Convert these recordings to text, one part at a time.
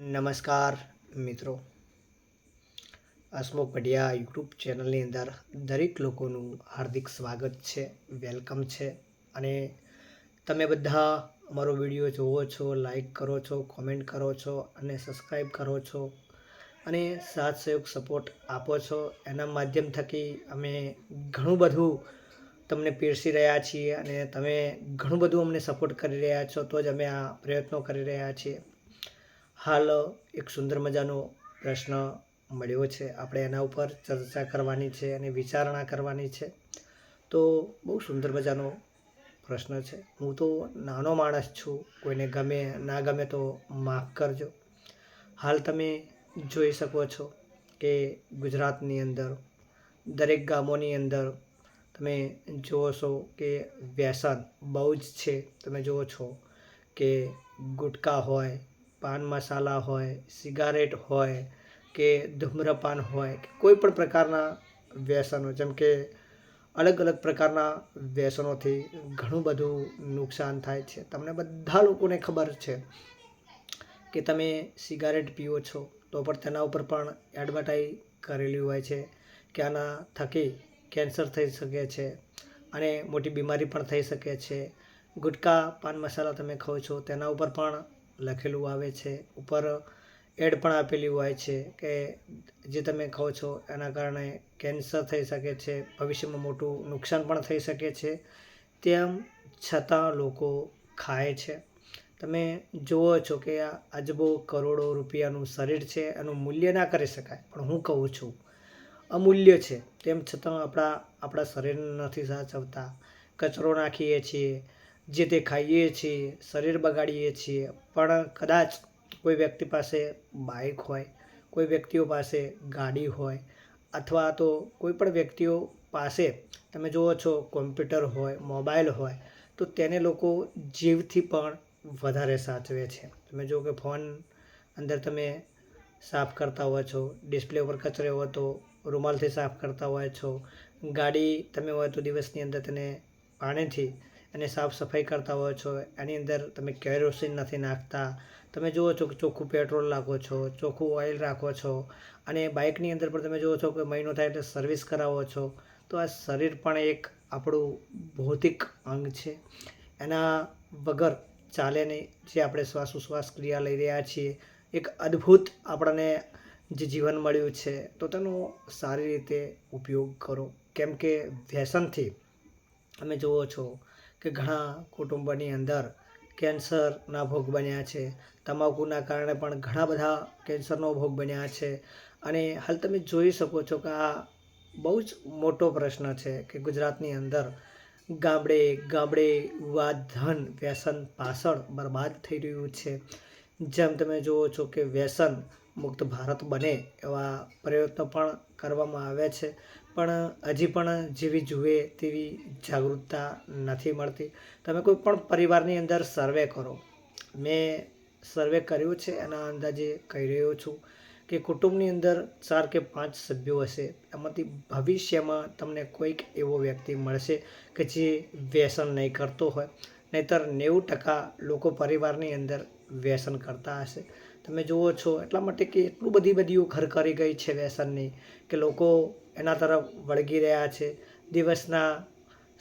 નમસ્કાર મિત્રો. હસમુખ પઢિયા યુટ્યુબ ચેનલની અંદર દરેક લોકોનું હાર્દિક સ્વાગત છે, વેલકમ છે અને તમે બધા અમારો વીડિયો જોવો છો, લાઈક કરો છો, કોમેન્ટ કરો છો અને સબસ્ક્રાઈબ કરો છો અને સાથ સહયોગ સપોર્ટ આપો છો. એના માધ્યમ થકી અમે ઘણું બધું તમને પીરસી રહ્યા છીએ અને તમે ઘણું બધું અમને સપોર્ટ કરી રહ્યા છો, તો જ અમે આ પ્રયત્નો કરી રહ્યા છીએ. હાલ એક સુંદર મજાનો પ્રશ્ન મળ્યો છે. આપણે એના ઉપર ચર્ચા કરવાની છે અને વિચારણા કરવાની છે. તો બહુ સુંદર મજાનો પ્રશ્ન છે. હું તો નાનો માણસ છું. કોઈને ગમે, ના ગમે તો માફ કરજો. હાલ તમે જોઈ શકો છો કે ગુજરાતની અંદર, દરેક ગામોની અંદર તમે જુઓ છો કે વ્યસન બહુ જ છે. તમે જુઓ છો કે ગુટકા હોય પાન મસાલા હોય, સિગારેટ હોય કે ધૂમ્રપાન હોય કે કોઈ પણ પ્રકારના વ્યસનો, જેમ કે અલગ અલગ પ્રકારના વ્યસનોથી ઘણું બધું નુકસાન થાય છે. તમને બધા લોકોને ખબર છે કે તમે સિગારેટ પીઓ છો, તો પણ તેના ઉપર પણ એડવર્ટાઈઝ કરેલી હોય છે કે આના થકી કેન્સર થઈ શકે છે અને મોટી બીમારી પણ થઈ શકે છે. ગુટકા, પાન મસાલા તમે ખાઓ છો, તેના ઉપર પણ લખેલું આવે છે, ઉપર એડ પણ આપેલી હોય છે કે જે તમે ખાઓ છો એના કારણે કેન્સર થઈ શકે છે, ભવિષ્યમાં મોટું નુકસાન પણ થઈ શકે છે, તેમ છતાં લોકો ખાય છે. તમે જુઓ છો કે આ અજબો કરોડો રૂપિયાનું શરીર છે, એનું મૂલ્ય ના કરી શકાય, પણ હું કહું છું, અમૂલ્ય છે, તેમ છતાં આપણા આપણા શરીરને નથી સાચવતા, કચરો નાખીએ છીએ જે તે ખાઈએ છીએ, શરીર બગાડીએ છીએ, પણ કદાચ કોઈ વ્યક્તિ પાસે બાઇક હોય, કોઈ વ્યક્તિઓ પાસે ગાડી હોય, અથવા તો કોઈ પણ વ્યક્તિઓ પાસે તમે જુઓ છો કોમ્પ્યુટર હોય મોબાઈલ હોય, તો તેને લોકો જીવથી પણ વધારે સાચવે છે. તમે જુઓ કે ફોન અંદર તમે સાફ કરતા હોય છો ડિસ્પ્લે ઉપર કચરો હોય તો રૂમાલથી સાફ કરતા હોય છો, ગાડી તમે હોય તો દિવસની અંદર તેને પાણીથી અને સાફ સફાઈ કરતા હોય છો, એની અંદર તમે કેરોસીન નથી નાખતા. તમે જુઓ છો કે ચોખ્ખું પેટ્રોલ નાખો છો, ચોખ્ખું ઓઇલ રાખો છો અને બાઇકની અંદર પણ તમે જુઓ છો કે મહિનો થાય એટલે સર્વિસ કરાવો છો. તો આ શરીર પણ એક આપણું ભૌતિક અંગ છે. એના વગર ચાલે નહીં. જે આપણે શ્વાસોશ્વાસ ક્રિયા લઈ રહ્યા છીએ, એક અદ્ભુત આપણને જે જીવન મળ્યું છે, તો તેનો સારી રીતે ઉપયોગ કરો. કેમ કે વ્યસનથી, તમે જુઓ છો કે ઘણા કુટુંબની અંદર કેન્સરના ભોગ બન્યા છે. તમાકુના કારણે પણ ઘણા બધા કેન્સરનો ભોગ બન્યા છે. અને હાલ તમે જોઈ શકો છો કે આ બહુ જ મોટો પ્રશ્ન છે કે ગુજરાતની અંદર ગામડે ગામડે વાધન ધન વ્યસન પાછળ બરબાદ થઈ રહ્યું છે. જેમ તમે જુઓ છો કે વ્યસન મુક્ત ભારત બને એવા પ્રયત્નો પણ કરવામાં આવ્યા છે. પણ હજી પણ જેવી જુએ તેવી જાગૃતતા નથી મળતી. તમે કોઈ પણ પરિવારની અંદર સર્વે કરો. મેં સર્વે કર્યું છે, એના અંદાજે કહી રહ્યો છું કે કુટુંબની અંદર ચાર કે પાંચ સભ્યો હશે. એમાંથી ભવિષ્યમાં તમને કોઈક એવો વ્યક્તિ મળશે કે જે વ્યસન નહીં કરતો હોય. નહીંતર નેવું ટકા લોકો પરિવારની અંદર વ્યસન કરતા હશે. તમે જુઓ છો, એટલા માટે કે એટલું બધી ઘર કરી ગઈ છે વ્યસનની કે લોકો એના તરફ વળગી રહ્યા છે. દિવસના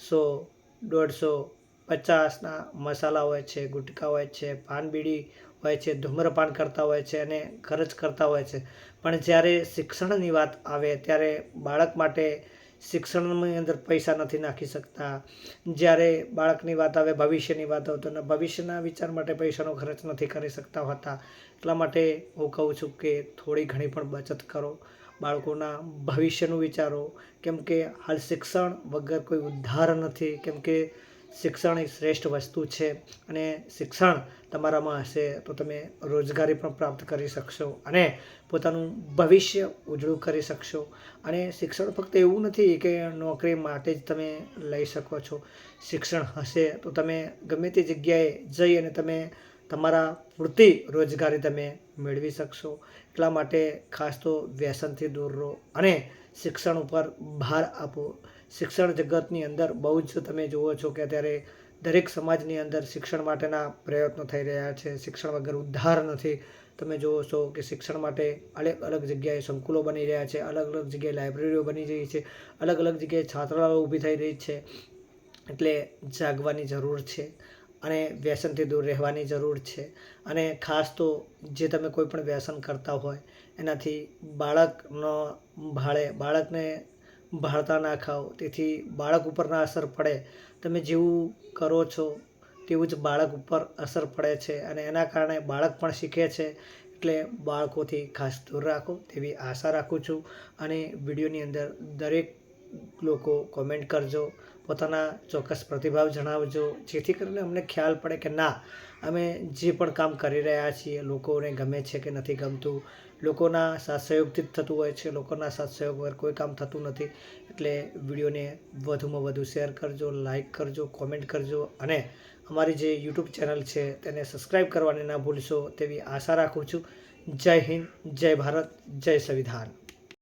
સો, દોઢસો, પચાસના મસાલા હોય છે, ગુટકા હોય છે, પાન બીડી હોય છે, ધૂમ્રપાન કરતા હોય છે અને ખર્ચ કરતા હોય છે. પણ જ્યારે શિક્ષણની વાત આવે ત્યારે બાળક માટે શિક્ષણની અંદર પૈસા નથી નાખી શકતા. જ્યારે બાળકની વાત આવે, ભવિષ્યની વાત આવે, તો ભવિષ્યના વિચાર માટે પૈસાનો ખર્ચ નથી કરી શકતા હોતા. એટલા માટે હું કહું છું કે થોડી ઘણી પણ બચત કરો. બાળકોના ભવિષ્યનું વિચારો. કેમ કે હાલ શિક્ષણ વગર કોઈ ઉદ્ધાર નથી. કેમ કે શિક્ષણ એ શ્રેષ્ઠ વસ્તુ છે અને શિક્ષણ તમારામાં હશે તો તમે રોજગારી પણ પ્રાપ્ત કરી શકશો અને પોતાનું ભવિષ્ય ઉજળું કરી શકશો. અને શિક્ષણ ફક્ત એવું નથી કે નોકરી માટે જ તમે લઈ શકો છો. શિક્ષણ હશે તો તમે ગમે તે જગ્યાએ જઈ અને તમે તમારા પૂરતી રોજગારી તમે મેળવી શકશો. એટલા માટે ખાસ તો વ્યસનથી દૂર રહો અને શિક્ષણ ઉપર ભાર આપો. શિક્ષણ જગતની અંદર બહુ જ તમે જુઓ છો કે અત્યારે દરેક સમાજની અંદર શિક્ષણ માટેના પ્રયત્નો થઈ રહ્યા છે. શિક્ષણ વગર ઉદ્ધાર નથી. તમે જુઓ છો કે શિક્ષણ માટે અલગ અલગ જગ્યાએ સંકુલો બની રહ્યા છે. અલગ અલગ જગ્યાએ લાઇબ્રેરીઓ બની રહી છે. અલગ અલગ જગ્યાએ છાત્રાલયો ઊભી થઈ રહી છે. એટલે જાગવાની જરૂર છે અને વ્યસનથી દૂર રહેવાની જરૂર છે. અને ખાસ તો જે તમે કોઈ પણ વ્યસન કરતા હોય, એનાથી બાળકનો ભાળે, બાળકને ભાળતા ના ખાઓ, તેથી બાળક ઉપર ના અસર પડે. તમે જેવું કરો છો તેવું જ બાળક ઉપર અસર પડે છે અને એના કારણે બાળક પણ શીખે છે. એટલે બાળકોથી ખાસ દૂર રાખો તેવી આશા રાખું છું. અને વિડીયોની અંદર દરેક લોકો કોમેન્ટ કરજો. પોતાના ચોક્કસ પ્રતિભાવ જણાવજો. જેથી કરીને અમને ખ્યાલ પડે કે ના, અમે જે પણ કામ કરી રહ્યા છીએ, લોકોને ગમે છે કે નથી ગમતું, લોકોના સાથ સહયોગથી જ થતું હોય છે, લોકોના સાથ સહયોગ વગર કોઈ કામ થતું નથી. એટલે વિડીયોને વધુમાં વધુ શેર કરજો લાઇક કરજો, કોમેન્ટ કરજો અને અમારી જે યુટ્યુબ ચેનલ છે તેને સબસ્ક્રાઈબ કરવાની ના ભૂલશો તેવી આશા રાખું છું. જય હિન્દ, જય ભારત, જય સંવિધાન.